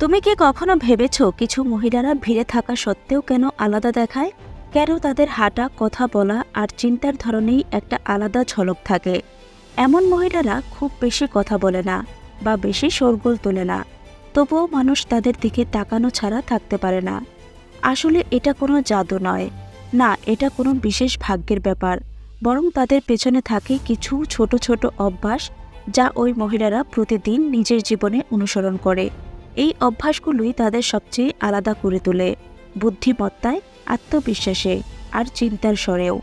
তুমি কি কখনো ভেবেছ কিছু মহিলারা ভিড়ে থাকা সত্ত্বেও কেন আলাদা দেখায়? কেন তাদের হাঁটা, কথা বলা আর চিন্তার ধরনেই একটা আলাদা ঝলক থাকে? এমন মহিলারা খুব বেশি কথা বলে না বা বেশি শোরগোল তোলে না। তবুও মানুষ তাদের দিকে তাকানো ছাড়া থাকতে পারে না। আসলে এটা কোনো জাদু নয়। না, এটা কোনো বিশেষ ভাগ্যের ব্যাপার। বরং তাদের পেছনে থাকে কিছু ছোট ছোট অভ্যাস যা ওই মহিলারা প্রতিদিন নিজের জীবনে অনুসরণ করে। এই অভ্যাসগুলোই তাদের সবচেয়ে আলাদা করে তোলে, বুদ্ধিমত্তায়, আত্মবিশ্বাসে আর চিন্তার স্বরেও।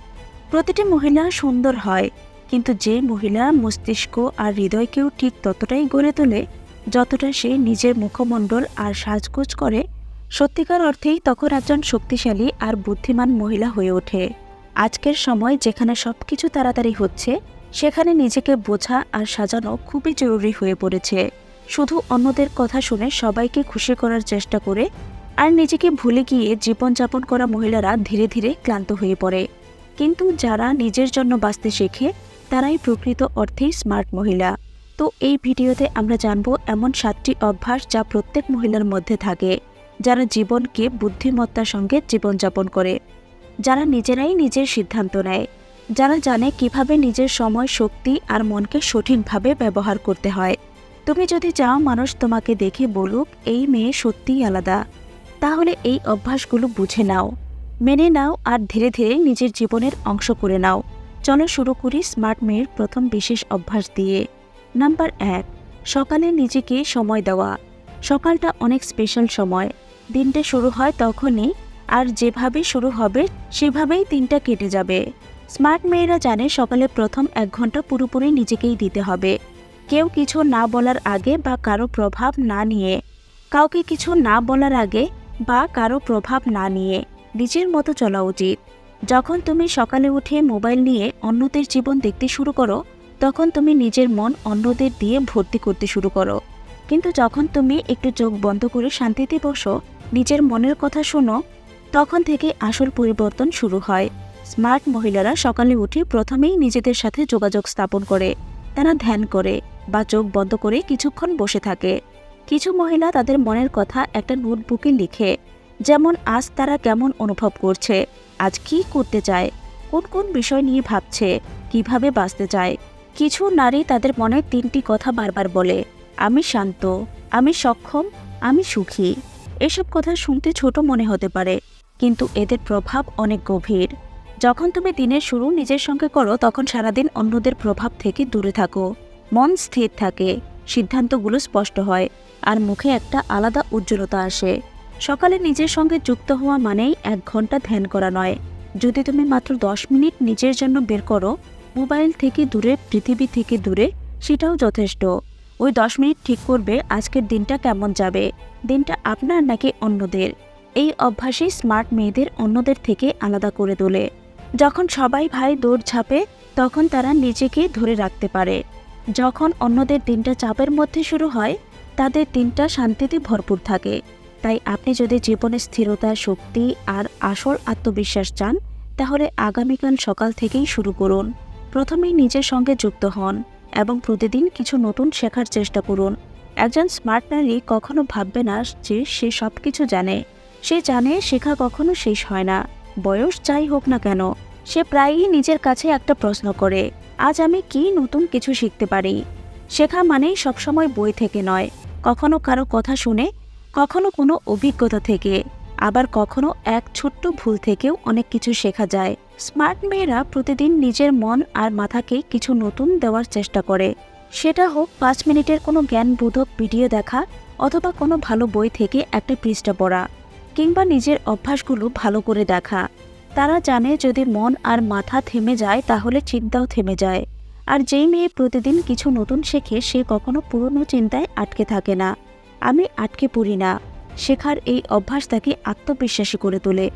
প্রতিটি মহিলা সুন্দর হয়, কিন্তু যে মহিলা মস্তিষ্ক আর হৃদয়কেও ঠিক ততটাই গড়ে তোলে, যতটা সে নিজের মুখমণ্ডল আর সাজগোজ করে, সত্যিকার অর্থেই তখন একজন শক্তিশালী আর বুদ্ধিমান মহিলা হয়ে ওঠে। আজকের সময় যেখানে সব কিছু তাড়াতাড়ি হচ্ছে, সেখানে নিজেকে বোঝা আর সাজানো খুবই জরুরি হয়ে পড়েছে। শুধু অন্যদের কথা শুনে সবাইকে খুশি করার চেষ্টা করে আর নিজেকে ভুলে গিয়ে জীবনযাপন করা মহিলারা ধীরে ধীরে ক্লান্ত হয়ে পড়ে। কিন্তু যারা নিজের জন্য বাঁচতে শেখে, তারাই প্রকৃত অর্থেই স্মার্ট মহিলা। তো এই ভিডিওতে আমরা জানব এমন সাতটি অভ্যাস যা প্রত্যেক মহিলার মধ্যে থাকে, যারা জীবনকে বুদ্ধিমত্তার সঙ্গে জীবনযাপন করে। যারা নিজেরাই নিজের সিদ্ধান্ত নেয়, যারা জানে কীভাবে নিজের সময়, শক্তি আর মনকে সঠিকভাবে ব্যবহার করতে হয়। তুমি যদি চাও মানুষ তোমাকে দেখে বলুক, এই মেয়ে সত্যিই আলাদা। তাহলে এই অভ্যাসগুলো বুঝে নাও। মেনে নাও আর ধীরে ধীরে নিজের জীবনের অংশ করে নাও। চলো শুরু করি স্মার্ট মেয়ের প্রথম বিশেষ অভ্যাস দিয়ে। নাম্বার এক, সকালে নিজেকে সময় দেওয়া। সকালটা অনেক স্পেশাল সময়। দিনটা শুরু হয় তখনই, আর যেভাবে শুরু হবে, সেভাবেই দিনটা কেটে যাবে। স্মার্ট মেয়েরা জানে সকালে প্রথম এক ঘণ্টা পুরোপুরি নিজেকেই দিতে হবে। কেউ কিছু না বলার আগে বা কারও প্রভাব না নিয়ে, কাউকে কিছু না বলার আগে বা কারও প্রভাব না নিয়ে নিজের মতো চলা উচিত। যখন তুমি সকালে উঠে মোবাইল নিয়ে অন্যদের জীবন দেখতে শুরু করো, তখন তুমি নিজের মন অন্যদের দিয়ে ভর্তি করতে শুরু করো। কিন্তু যখন তুমি একটু চোখ বন্ধ করে শান্তিতে বসো, নিজের মনের কথা শোনো, তখন থেকে আসল পরিবর্তন শুরু হয়। স্মার্ট মহিলারা সকালে উঠে প্রথমেই নিজেদের সাথে যোগাযোগ স্থাপন করে, তারা ধ্যান করে। বা চোখ বন্ধ করে কিছুক্ষণ বসে থাকে। কিছু মহিলা তাদের মনের কথা একটা নোটবুকে লিখে, যেমন, আজ তারা কেমন অনুভব করছে? আজ কি করতে চায়? কোন কোন বিষয় নিয়ে ভাবছে? কীভাবে বাঁচতে চায়? কিছু নারী তাদের মনে তিনটি কথা বারবার বলে, আমি শান্ত, আমি সক্ষম, আমি সুখী। এসব কথা শুনতে ছোট মনে হতে পারে, কিন্তু এদের প্রভাব অনেক গভীর। যখন তুমি দিনের শুরু নিজের সঙ্গে করো, তখন সারাদিন অন্যদের প্রভাব থেকে দূরে থাকো। মন স্থির থাকে, সিদ্ধান্তগুলো স্পষ্ট হয় আর মুখে একটা আলাদা উজ্জ্বলতা আসে। সকালে নিজের সঙ্গে যুক্ত হওয়া মানেই এক ঘণ্টা ধ্যান করা নয়। যদি তুমি মাত্র দশ মিনিট নিজের জন্য বের করো, মোবাইল থেকে দূরে, পৃথিবী থেকে দূরে, সেটাও যথেষ্ট। ওই দশ মিনিট ঠিক করবে আজকের দিনটা কেমন যাবে? দিনটা আপনার নাকি অন্যদের? এই অভ্যাসই স্মার্ট মেয়েদের অন্যদের থেকে আলাদা করে তোলে। যখন সবাই ভাই দৌড় ঝাঁপে তখন তারা নিজেকে ধরে রাখতে পারে। যখন অন্যদের দিনটা চাপের মধ্যে শুরু হয়, তাদের দিনটা শান্তিতে ভরপুর থাকে। তাই আপনি যদি জীবনে স্থিরতা, শক্তি আর আসল আত্মবিশ্বাস চান, তাহলে আগামীকাল সকাল থেকেই শুরু করুন। প্রথমেই নিজের সঙ্গে যুক্ত হন এবং প্রতিদিন কিছু নতুন শেখার চেষ্টা করুন। একজন স্মার্ট নারী কখনো ভাববে না যে সে সব কিছু জানে। সে জানে শেখা কখনো শেষ হয় না। বয়স যাই হোক না কেন, সে প্রায়ই নিজের কাছে একটা প্রশ্ন করে। আজ আমি কি নতুন কিছু শিখতে পারি? শেখা মানেই সবসময় বই থেকে নয়, কখনো কারও কথা শুনে, কখনো কোনো অভিজ্ঞতা থেকে, আবার কখনো এক ছোট্ট ভুল থেকেও অনেক কিছু শেখা যায়। স্মার্ট মেয়েরা প্রতিদিন নিজের মন আর মাথাকে কিছু নতুন দেওয়ার চেষ্টা করে। সেটা হোক পাঁচ মিনিটের কোনো জ্ঞানবোধক ভিডিও দেখা অথবা কোনো ভালো বই থেকে একটা পৃষ্ঠা পড়া, কিংবা নিজের অভ্যাসগুলো ভালো করে দেখা। তারা জানে যদি মন আর মাথা থেমে যায়, তাহলে চিন্তাও থেমে যায়। আর যেই মেয়ে প্রতিদিন কিছু নতুন শেখে, সে কখনো পুরনো চিন্তায় আটকে থাকে না। আমি আটকে পড়ি না। শেখার এই অভ্যাস তাকে আত্মবিশ্বাসী করে তোলে।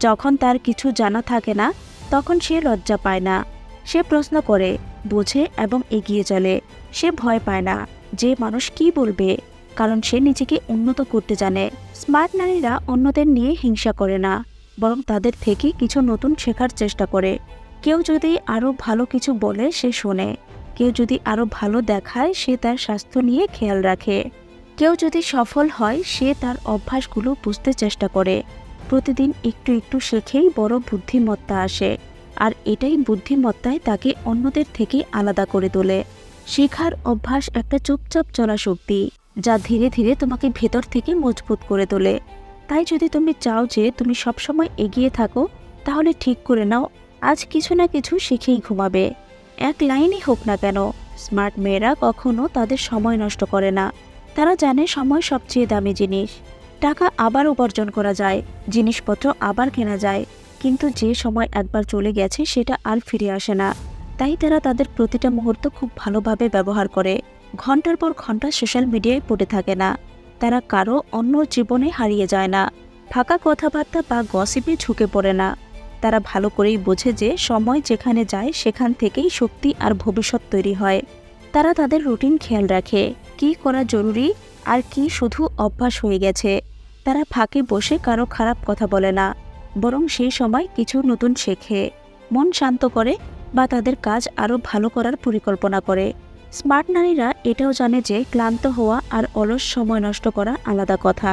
যখন তার কিছু জানা থাকে না, তখন সে লজ্জা পায় না। সে প্রশ্ন করে, বোঝে এবং এগিয়ে চলে। সে ভয় পায় না যে মানুষ কি বলবে, কারণ সে নিজেকে উন্নত করতে জানে। স্মার্ট নারীরা অন্যদের নিয়ে হিংসা করে না। বরং তাদের থেকে কিছু নতুন শেখার চেষ্টা করে। কেউ যদি আরও ভালো কিছু বলে, সে শোনে। কেউ যদি আরও ভালো দেখায়, সে তার স্বাস্থ্য নিয়ে খেয়াল রাখে। কেউ যদি সফল হয়, সে তার অভ্যাসগুলো বুঝতে চেষ্টা করে। প্রতিদিন একটু একটু শেখেই বড় বুদ্ধিমত্তা আসে। আর এটাই বুদ্ধিমত্তায় তাকে অন্যদের থেকে আলাদা করে তোলে। শেখার অভ্যাস একটা চুপচাপ চলা শক্তি, যা ধীরে ধীরে তোমাকে ভেতর থেকে মজবুত করে তোলে। তাই যদি তুমি চাও যে তুমি সবসময় এগিয়ে থাকো, তাহলে ঠিক করে নাও। আজ কিছু না কিছু শিখেই ঘুমাবে। এক লাইনই হোক না কেন, স্মার্ট মেয়েরা কখনো তাদের সময় নষ্ট করে না। তারা জানে সময় সবচেয়ে দামি জিনিস। টাকা আবার উপার্জন করা যায়, জিনিসপত্র আবার কেনা যায়। কিন্তু যে সময় একবার চলে গেছে, সেটা আর ফিরে আসে না। তাই তারা তাদের প্রতিটা মুহূর্ত খুব ভালোভাবে ব্যবহার করে। ঘণ্টার পর ঘণ্টা সোশ্যাল মিডিয়ায় পড়ে থাকে না। তারা কারও অন্য জীবনে হারিয়ে যায় না। ফাঁকা কথাবার্তা বা গসিপে ঝুঁকে পড়ে না। তারা ভালো করেই বোঝে যে সময় যেখানে যায় সেখান থেকেই শক্তি আর ভবিষ্যৎ তৈরি হয়। তারা তাদের রুটিন খেয়াল রাখে, কি করা জরুরি আর কি শুধু অভ্যাস হয়ে গেছে। তারা ফাঁকে বসে কারও খারাপ কথা বলে না, বরং সেই সময় কিছু নতুন শেখে। মন শান্ত করে বা তাদের কাজ আরও ভালো করার পরিকল্পনা করে। স্মার্ট নারীরা এটাও জানে যে ক্লান্ত হওয়া আর অলস সময় নষ্ট করা আলাদা কথা।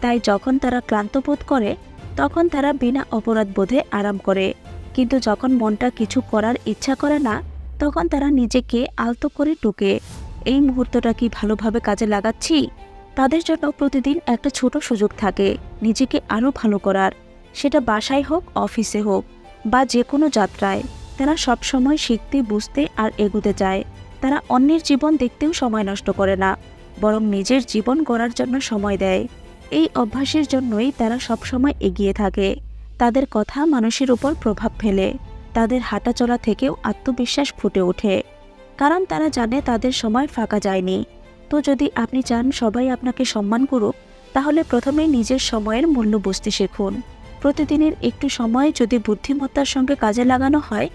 তাই যখন তারা ক্লান্ত বোধ করে, তখন তারা বিনা অপরাধ বোধে আরাম করে। কিন্তু যখন মনটা কিছু করার ইচ্ছা করে না, তখন তারা নিজেকে আলতো করে টুকে এই মুহূর্তটা কি ভালোভাবে কাজে লাগাচ্ছি? তাদের জন্য প্রতিদিন একটা ছোট সুযোগ থাকে, নিজেকে আরও ভালো করার। সেটা বাসায় হোক, অফিসে হোক, বা যে কোনো যাত্রায়। তারা সবসময় শিখতে, বুঝতে আর এগোতে চায়। তারা অন্যের জীবন দেখতেও সময় নষ্ট করে না, বরং নিজের জীবন গড়ার জন্য সময় দেয়। এই অভ্যাসের জন্যই তারা সবসময় এগিয়ে থাকে। তাদের কথা মানুষের উপর প্রভাব ফেলে। তাদের হাঁটাচলা থেকেও আত্মবিশ্বাস ফুটে ওঠে। কারণ তারা জানে তাদের সময় ফাঁকা যায়নি। তো যদি আপনি চান সবাই আপনাকে সম্মান করুক, তাহলে প্রথমেই নিজের সময়ের মূল্য বুঝতে শিখুন। প্রতিদিনের একটু সময় যদি বুদ্ধিমত্তার সঙ্গে কাজে লাগানো হয়,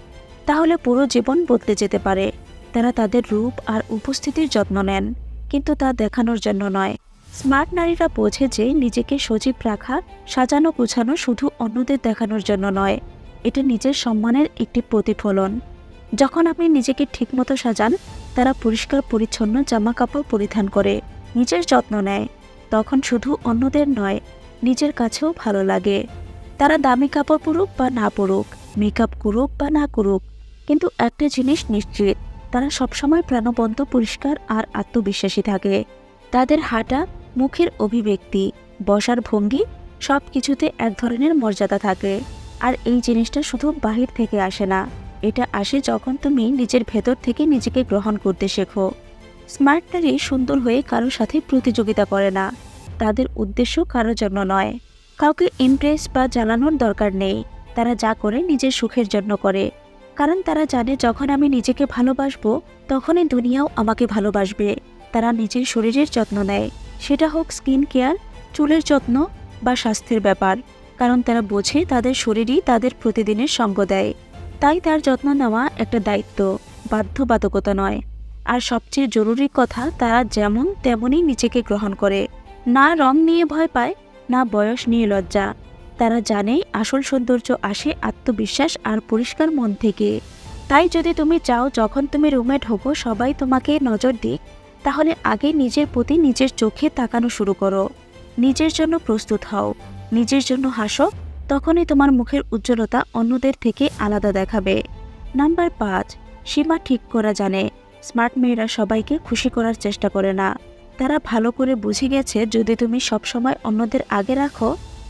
তাহলে পুরো জীবন বদলে যেতে পারে। তারা তাদের রূপ আর উপস্থিতির যত্ন নেন, কিন্তু তা দেখানোর জন্য নয়। স্মার্ট নারীরা বোঝে যে নিজেকে সজীব রাখা, সাজানো গুছানো শুধু অন্যদের দেখানোর জন্য নয়, এটা নিজের সম্মানের একটি প্রতিফলন। যখন আপনি নিজেকে ঠিকমতো সাজান, তারা পরিষ্কার, পরিচ্ছন্ন জামা কাপড় পরিধান করে, নিজের যত্ন নেয়। তখন শুধু অন্যদের নয়, নিজের কাছেও ভালো লাগে। তারা দামি কাপড় পরুক বা না পরুক, মেকআপ করুক বা না করুক, কিন্তু একটা জিনিস নিশ্চিত তারা সবসময় প্রাণবন্ত, পরিষ্কার আর আত্মবিশ্বাসী থাকে। তাদের হাঁটা, মুখের অভিব্যক্তি, বসার ভঙ্গি সব কিছুতে এক ধরনের মর্যাদা থাকে। আর এই জিনিসটা শুধু বাহির থেকে আসে না, এটা আসে যখন তুমি নিজের ভেতর থেকে নিজেকে গ্রহণ করতে শেখো। স্মার্ট নারী সুন্দর হয়ে কারোর সাথে প্রতিযোগিতা করে না, তাদের উদ্দেশ্য কারোর জন্য নয়। কাউকে ইমপ্রেস বা জানানোর দরকার নেই, তারা যা করে নিজের সুখের জন্য করে। কারণ তারা জানে যখন আমি নিজেকে ভালোবাসবো, তখনই দুনিয়াও আমাকে ভালোবাসবে। তারা নিজের শরীরের যত্ন নেয়। সেটা হোক স্কিন কেয়ার, চুলের যত্ন বা স্বাস্থ্যের ব্যাপার। কারণ তারা বোঝে তাদের শরীরই তাদের প্রতিদিনের সঙ্গ দেয়। তাই তার যত্ন নেওয়া একটা দায়িত্ব, বাধ্যবাধকতা নয়। আর সবচেয়ে জরুরি কথা, তারা যেমন তেমনই নিজেকে গ্রহণ করে। না রং নিয়ে ভয় পায়, না বয়স নিয়ে লজ্জা। তারা জানে আসল সৌন্দর্য আসে আত্মবিশ্বাস আর পরিষ্কার মন থেকে। তাই যদি তুমি চাও যখন তুমি রুমে ঢোকো, সবাই তোমাকে নজর দিক, তাহলে আগে নিজের প্রতি নিজের চোখে তাকানো শুরু করো। নিজের জন্য প্রস্তুত হও। নিজের জন্য হাসো, তখনই তোমার মুখের উজ্জ্বলতা অন্যদের থেকে আলাদা দেখাবে। নাম্বার পাঁচ, সীমা ঠিক করা জানে। স্মার্ট মেয়েরা সবাইকে খুশি করার চেষ্টা করে না। তারা ভালো করে বুঝে গেছে যদি তুমি সবসময় অন্যদের আগে রাখো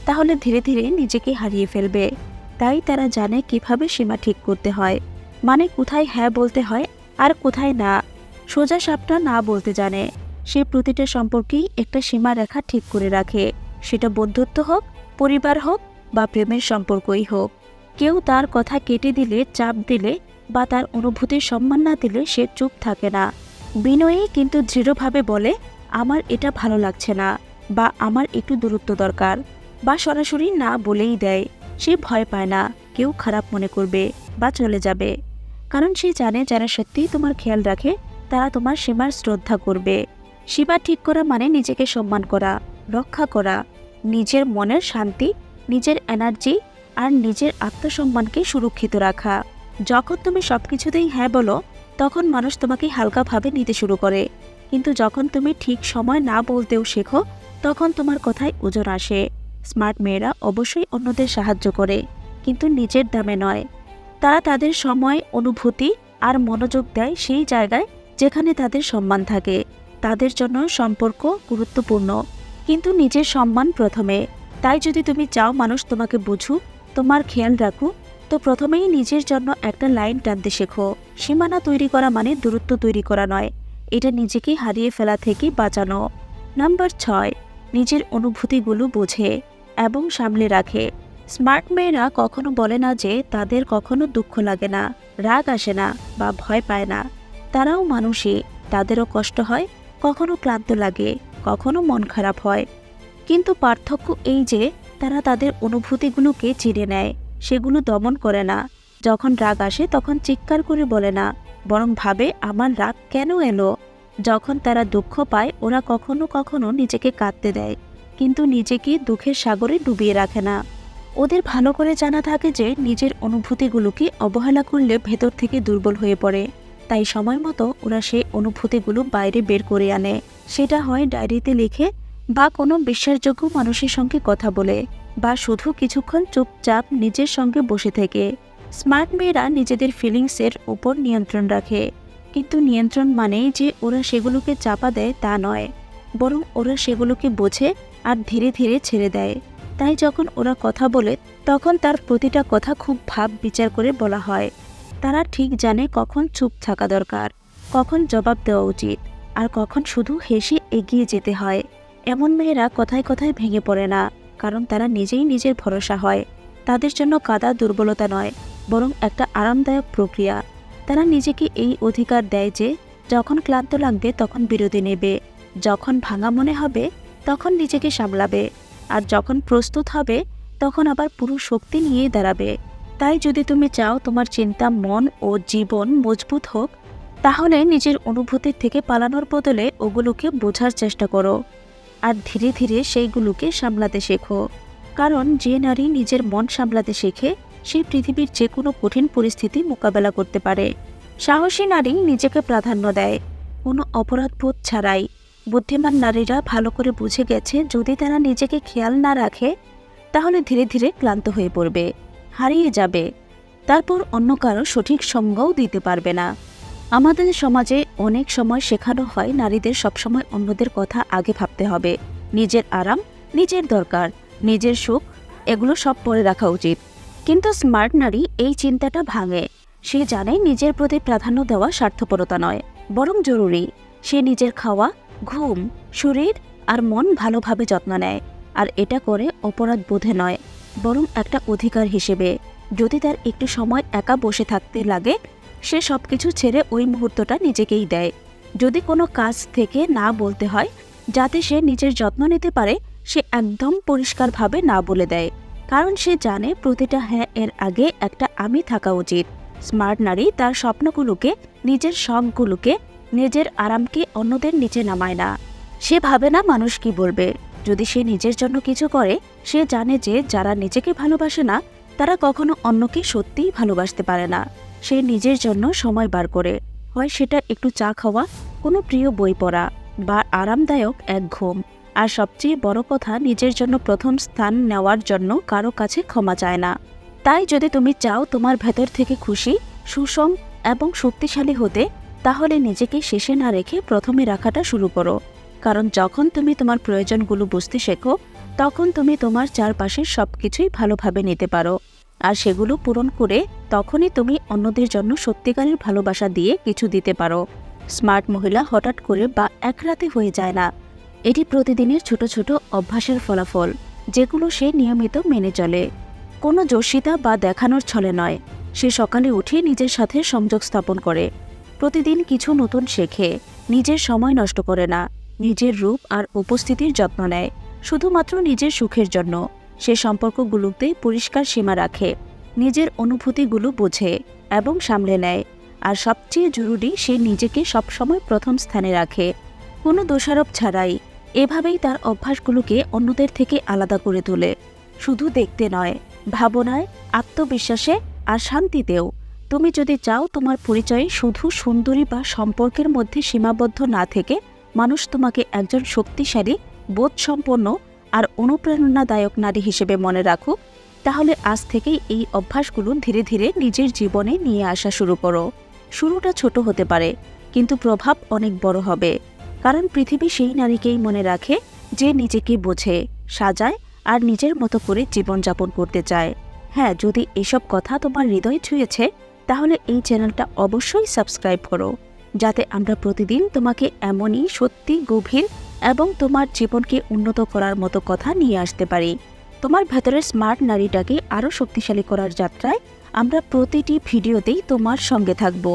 তাহলে ধীরে ধীরে নিজেকে হারিয়ে ফেলবে। তাই তারা জানে কীভাবে সীমা ঠিক করতে হয়। মানে কোথায় হ্যাঁ বলতে হয় আর কোথায় না। সোজা সাপটা না বলতে জানে। সে প্রতিটা সম্পর্কেই একটা সীমা রেখা ঠিক করে রাখে। সেটা বন্ধুত্ব হোক, পরিবার হোক বা প্রেমের সম্পর্কই হোক। কেউ তার কথা কেটে দিলে, চাপ দিলে বা তার অনুভূতির সম্মান না দিলে সে চুপ থাকে না। বিনয়ী কিন্তু দৃঢ়ভাবে বলে, আমার এটা ভালো লাগছে না বা আমার একটু দূরত্ব দরকার। বা সরাসরি না বলেই দেয়। সে ভয় পায় না, কেউ খারাপ মনে করবে বা চলে যাবে। কারণ সে জানে যারা সত্যিই তোমার খেয়াল রাখে, তারা তোমার সীমার শ্রদ্ধা করবে। সীমা ঠিক করা মানে নিজেকে সম্মান করা, রক্ষা করা, নিজের মনের শান্তি, নিজের এনার্জি আর নিজের আত্মসম্মানকে সুরক্ষিত রাখা। যখন তুমি সব কিছুতেই হ্যাঁ বলো, তখন মানুষ তোমাকে হালকাভাবে নিতে শুরু করে। কিন্তু যখন তুমি ঠিক সময় না বলতেও শেখো, তখন তোমার কথায় ওজন আসে। স্মার্ট মেয়েরা অবশ্যই অন্যদের সাহায্য করে, কিন্তু নিজের দামে নয়। তারা তাদের সময়, অনুভূতি আর মনোযোগ দেয় সেই জায়গায় যেখানে তাদের সম্মান থাকে। তাদের জন্য সম্পর্ক গুরুত্বপূর্ণ, কিন্তু নিজের সম্মান প্রথমে। তাই যদি তুমি চাও মানুষ তোমাকে বুঝুক, তোমার খেয়াল রাখুক, তো প্রথমেই নিজের জন্য একটা লাইন টানতে শেখো। সীমানা তৈরি করা মানে দূরত্ব তৈরি করা নয়, এটা নিজেকে হারিয়ে ফেলা থেকে বাঁচানো। নাম্বার ছয়, নিজের অনুভূতিগুলো বোঝে। এবং সামলে রাখে। স্মার্ট মেয়েরা কখনো বলে না যে তাদের কখনো দুঃখ লাগে না, রাগ আসে না বা ভয় পায় না। তারাও মানুষই, তাদেরও কষ্ট হয়, কখনো ক্লান্ত লাগে, কখনো মন খারাপ হয়। কিন্তু পার্থক্য এই যে, তারা তাদের অনুভূতিগুলোকে চিনে নেয়, সেগুলো দমন করে না। যখন রাগ আসে, তখন চিৎকার করে বলে না, বরং ভাবে, আমার রাগ কেন এলো? যখন তারা দুঃখ পায়, ওরা কখনো কখনো নিজেকে কাঁদতে দেয়। কিন্তু নিজেকে দুঃখের সাগরে ডুবিয়ে রাখে না। ওদের ভালো করে জানা থাকে যে নিজের অনুভূতিগুলোকে অবহেলা করলে ভেতর থেকে দুর্বল হয়ে পড়ে। তাই সময় মতো ওরা সেই অনুভূতিগুলো বাইরে বের করে আনে। সেটা হয় ডায়েরিতে লিখে বা কোনো বিশ্বাসযোগ্য মানুষের সঙ্গে কথা বলে বা শুধু কিছুক্ষণ চুপচাপ নিজের সঙ্গে বসে থেকে। স্মার্ট মেয়েরা নিজেদের ফিলিংসের উপর নিয়ন্ত্রণ রাখে। কিন্তু নিয়ন্ত্রণ মানেই যে ওরা সেগুলোকে চাপা দেয় তা নয়। বরং ওরা সেগুলোকে বোঝে আর ধীরে ধীরে ছেড়ে দেয়। তাই যখন ওরা কথা বলে, তখন তার প্রতিটা কথা খুব ভাব বিচার করে বলা হয়। তারা ঠিক জানে কখন চুপ থাকা দরকার, কখন জবাব দেওয়া উচিত, আর কখন শুধু হেসে এগিয়ে যেতে হয়। এমন মেয়েরা কথায় কথায় ভেঙে পড়ে না, কারণ তারা নিজেই নিজের ভরসা হয়। তাদের জন্য কাদা দুর্বলতা নয়, বরং একটা আরামদায়ক প্রক্রিয়া। তারা নিজেকে এই অধিকার দেয় যে, যখন ক্লান্ত লাগবে তখন বিরতি নেবে, যখন ভাঙা মনে হবে তখন নিজেকে সামলাবে, আর যখন প্রস্তুত হবে, তখন আবার পুরো শক্তি নিয়ে দাঁড়াবে। তাই যদি তুমি চাও তোমার চিন্তা মন ও জীবন মজবুত হোক, তাহলে নিজের অনুভূতির থেকে পালানোর বদলে ওগুলোকে বোঝার চেষ্টা করো। আর ধীরে ধীরে সেইগুলোকে সামলাতে শেখো। কারণ যে নারী নিজের মন সামলাতে শেখে, সে পৃথিবীর যে কোনো কঠিন পরিস্থিতি মোকাবেলা করতে পারে। সাহসী নারী নিজেকে প্রাধান্য দেয়। কোনো অপরাধবোধ ছাড়াই। বুদ্ধিমান নারীরা ভালো করে বুঝে গেছে যদি তারা নিজেকে খেয়াল না রাখে, তাহলে ধীরে ধীরে ক্লান্ত হয়ে পড়বে, হারিয়ে যাবে। তারপর অন্য কারও সঠিক সঙ্গও দিতে পারবে না। আমাদের সমাজে অনেক সময় শেখানো হয় নারীদের সবসময় অন্যদের কথা আগে ভাবতে হবে। নিজের আরাম, নিজের দরকার, নিজের সুখ, এগুলো সব পরে রাখা উচিত। কিন্তু স্মার্ট নারী এই চিন্তাটা ভাঙে। সে জানে নিজের প্রতি প্রাধান্য দেওয়া স্বার্থপরতা নয়, বরং জরুরি। সে নিজের খাওয়া ঘুম, শরীর আর মন ভালোভাবে যত্ন নেয়, আর এটা করে অপরাধ বোধে নয়, বরং একটা অধিকার হিসেবে। যদি তার একটু সময় একা বসে থাকতে লাগে, সে সব কিছু ছেড়ে ওই মুহূর্তটা নিজেকেই দেয়। যদি কোনো কাজ থেকে না বলতে হয়, যাতে সে নিজের যত্ন নিতে পারে, সে একদম পরিষ্কারভাবে না বলে দেয়। কারণ সে জানে প্রতিটা হ্যাঁ এর আগে একটা আমি থাকা উচিত। স্মার্ট নারী তার স্বপ্নগুলোকে, নিজের শখগুলোকে নিজের আরামকে অন্যদের নিচে নামায় না। সে ভাবে না মানুষ কি বলবে। যদি সে নিজের জন্য কিছু করে, সে জানে যে যারা নিজেকে ভালোবাসে না, তারা কখনো অন্যকে সত্যিই ভালোবাসতে পারে না। সে নিজের জন্য সময় বার করে। হয় সেটা একটু চা খাওয়া, কোনো প্রিয় বই পড়া, বা আরামদায়ক এক ঘুম। আর সবচেয়ে বড় কথা, নিজের জন্য প্রথম স্থান নেওয়ার জন্য কারও কাছে ক্ষমা চায় না। তাই যদি তুমি চাও তোমার ভেতর থেকে খুশি, সুষম এবং শক্তিশালী হতে তাহলে নিজেকে শেষে না রেখে প্রথমে রাখাটা শুরু করো। কারণ যখন তুমি তোমার প্রয়োজনগুলো বুঝতে শেখো, তখন তুমি তোমার চারপাশের সব কিছুই ভালোভাবে নিতে পারো। আর সেগুলো পূরণ করে তখনই তুমি অন্যদের জন্য সত্যিকারের ভালোবাসা দিয়ে কিছু দিতে পারো। স্মার্ট মহিলা হঠাৎ করে বা এক রাতে হয়ে যায় না। এটি প্রতিদিনের ছোট ছোট অভ্যাসের ফলাফল, যেগুলো সে নিয়মিত মেনে চলে। কোনো জস্বিতা বা দেখানোর ছলে নয়, সে সকালে উঠে নিজের সাথে সংযোগ স্থাপন করে। প্রতিদিন কিছু নতুন শেখে, নিজের সময় নষ্ট করে না, নিজের রূপ আর উপস্থিতির যত্ন নেয়, শুধুমাত্র নিজের সুখের জন্য। সে সম্পর্কগুলোতে পরিষ্কার সীমা রাখে, নিজের অনুভূতিগুলো বোঝে এবং সামলে নেয়, আর সবচেয়ে জরুরি সে নিজেকে সবসময় প্রথম স্থানে রাখে। কোনো দোষারোপ ছাড়াই এভাবেই তার অভ্যাসগুলোকে অন্যদের থেকে আলাদা করে তোলে। শুধু দেখতে নয়, ভাবনায়, আত্মবিশ্বাসে আর শান্তিতেও। তুমি যদি চাও তোমার পরিচয় শুধু সুন্দরী বা সম্পর্কের মধ্যে সীমাবদ্ধ না থেকে, মানুষ তোমাকে একজন শক্তিশালী, বোধসম্পন্ন আর অনুপ্রেরণাদায়ক নারী হিসেবে মনে রাখুক, তাহলে আজ থেকেই এই অভ্যাসগুলো ধীরে ধীরে নিজের জীবনে নিয়ে আসা শুরু করো। শুরুটা ছোট হতে পারে, কিন্তু প্রভাব অনেক বড় হবে। কারণ পৃথিবী সেই নারীকেই মনে রাখে যে নিজেকে বোঝে, সাজায় আর নিজের মতো করে জীবনযাপন করতে চায়। হ্যাঁ যদি এসব কথা তোমার হৃদয় ছুঁয়েছে তাহলে এই চ্যানেলটা অবশ্যই সাবস্ক্রাইব করো, যাতে আমরা প্রতিদিন তোমাকে এমনই সত্যি, গভীর এবং তোমার জীবনকে উন্নত করার মতো কথা নিয়ে আসতে পারি। তোমার ভেতরের স্মার্ট নারীটাকে আরও শক্তিশালী করার যাত্রায় আমরা প্রতিটি ভিডিওতেই তোমার সঙ্গে থাকব।